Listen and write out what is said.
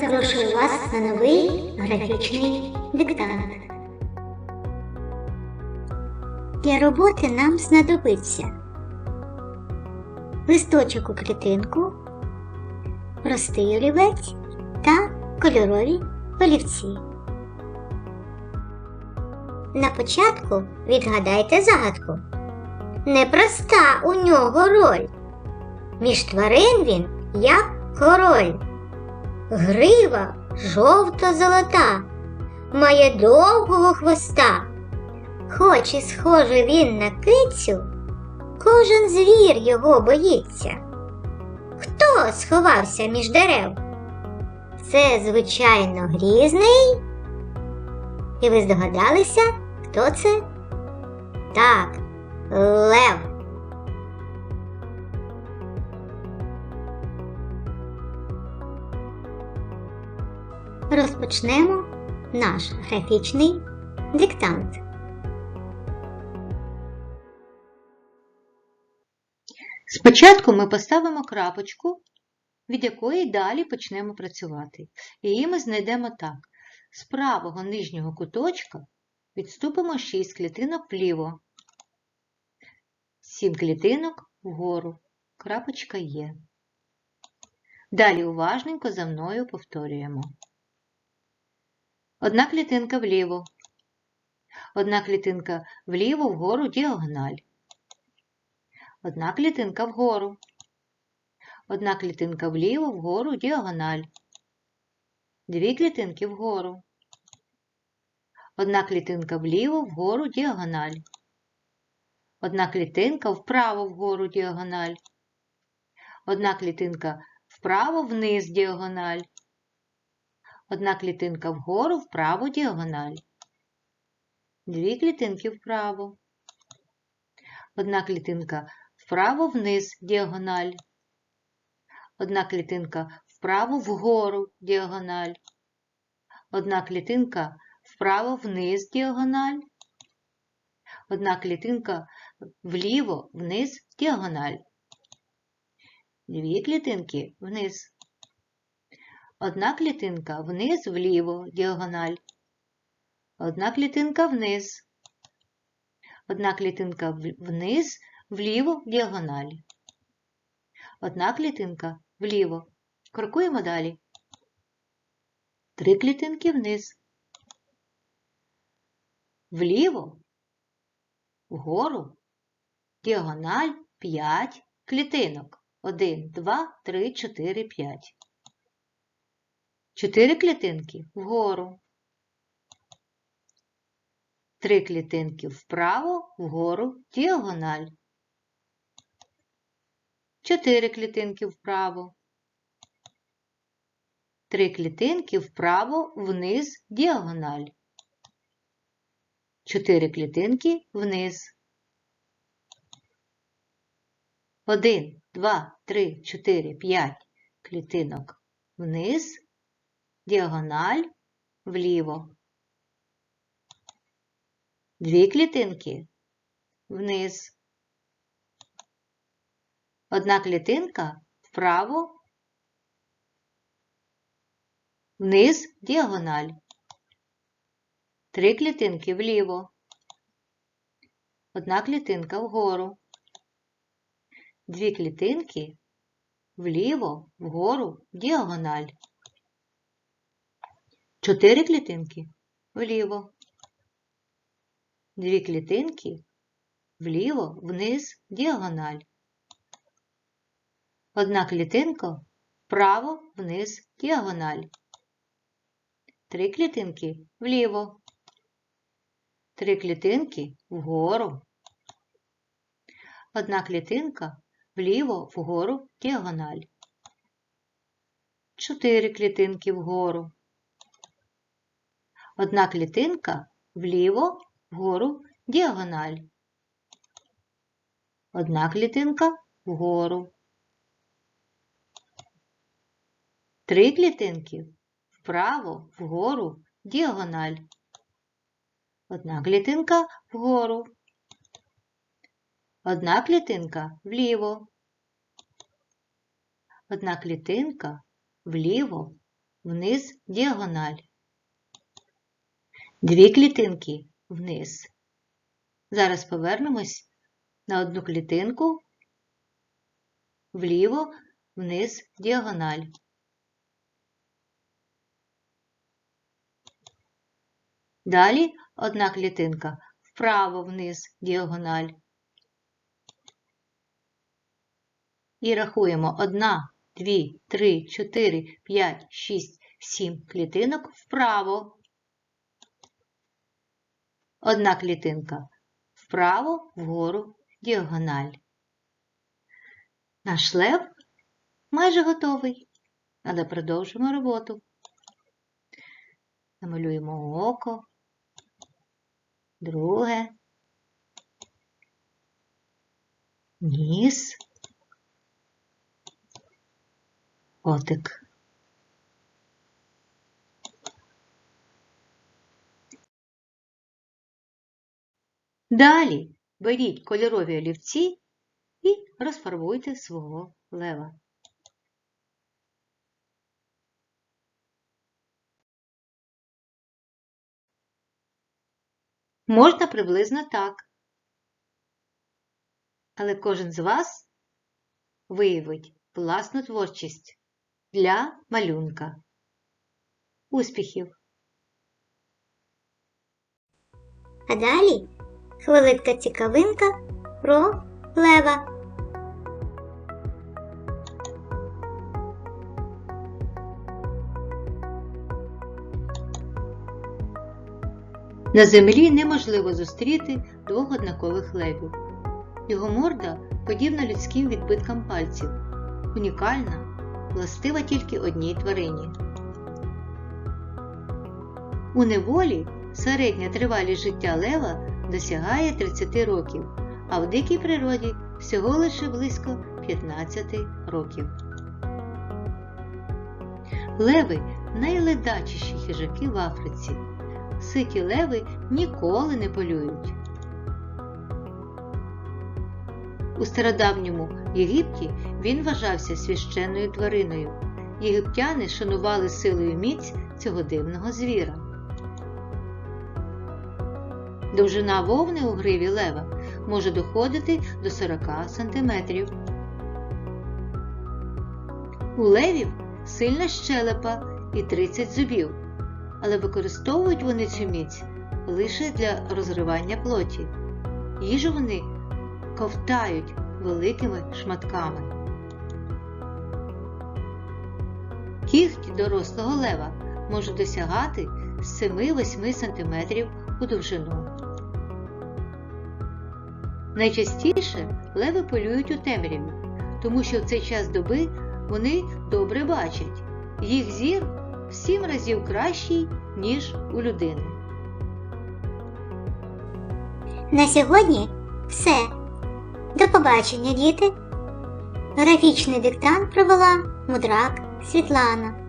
Запрошую вас на новий графічний диктант. Для роботи нам знадобиться листочок у клітинку, простий олівець та кольорові олівці. На початку відгадайте загадку. Непроста у нього роль. Між тварин він як король. Грива жовто-золота, має довгого хвоста. Хоч і схожий він на кицю, кожен звір його боїться. Хто сховався між дерев? Це, звичайно, грізний. І ви здогадалися, хто це? Так, лев. Розпочнемо наш графічний диктант. Спочатку ми поставимо крапочку, від якої далі почнемо працювати. Її ми знайдемо так. З правого нижнього куточка відступимо 6 клітинок вліво, 7 клітинок вгору. Крапочка є. Далі уважненько за мною повторюємо. Одна клітинка вліво, одна клітинка вліво вгору діагональ. Одна клітинка вгору. Одна клітинка вліво, вгору, діагональ. Дві клітинки вгору. Одна клітинка вліво, вгору, діагональ. Одна клітинка вправо вгору діагональ. Одна клітинка вправо вниз діагональ. Одна клітинка вгору, вправо діагональ. Дві клітинки вправо. Одна клітинка вправо вниз діагональ. Одна клітинка вправо вгору діагональ. Одна клітинка вправо вниз діагональ. Одна клітинка вліво вниз діагональ. Дві клітинки вниз. Одна клітинка вниз вліво діагональ. Одна клітинка вниз. Одна клітинка вниз вліво діагоналі. Одна клітинка вліво. Крокуємо далі. Три клітинки вниз. Вліво, вгору, діагональ 5 клітинок. 1, 2, 3, 4, 5. Чотири клітинки вгору. Три клітинки вправо, вгору, діагональ. Чотири клітинки вправо. Три клітинки вправо, вниз, діагональ. Чотири клітинки вниз. Один, два, три, чотири, п'ять клітинок вниз, діагональ вліво. Дві клітинки вниз. Одна клітинка вправо, вниз діагональ. Три клітинки вліво. Одна клітинка вгору. Дві клітинки вліво, вгору, діагональ. Чотири клітинки вліво. Дві клітинки вліво, вниз, діагональ. Одна клітинка вправо, вниз, діагональ. Три клітинки вліво. Три клітинки вгору. Одна клітинка вліво, вгору, діагональ. Чотири клітинки вгору. Одна клітинка вліво, вгору, діагональ. Одна клітинка вгору. Три клітинки вправо, вгору, діагональ. Одна клітинка вгору. Одна клітинка вліво. Одна клітинка вліво, вниз діагональ. Дві клітинки вниз. Зараз повернемось на одну клітинку вліво, вниз діагональ. Далі одна клітинка вправо вниз діагональ. І рахуємо 1, 2, 3, 4, 5, 6, 7 клітинок вправо. Одна клітинка вправо, вгору, діагональ. Наш лев майже готовий, але продовжимо роботу. Намалюємо око, друге, ніс, котик. Далі беріть кольорові олівці і розфарбуйте свого лева. Можна приблизно так. Але кожен з вас виявить власну творчість для малюнка. Успіхів! А далі хвилинка цікавинка про лева. На землі неможливо зустріти двох однакових левів. Його морда подібна людським відбиткам пальців, унікальна, властива тільки одній тварині. У неволі середня тривалість життя лева досягає 30 років, а в дикій природі всього лише близько 15 років. Леви найледачіші хижаки в Африці. Ситі леви ніколи не полюють. У стародавньому Єгипті він вважався священною твариною. Єгиптяни шанували силою міць цього дивного звіра. Довжина вовни у гриві лева може доходити до 40 см. У левів сильна щелепа і 30 зубів, але використовують вони цю міць лише для розривання плоті. Їжу вони ковтають великими шматками. Кігті дорослого лева можуть досягати 7-8 см у довжину. Найчастіше леви полюють у темряві, тому що в цей час доби вони добре бачать. Їх зір в сім разів кращий, ніж у людини. На сьогодні все. До побачення, діти! Графічний диктант провела мудрак Світлана.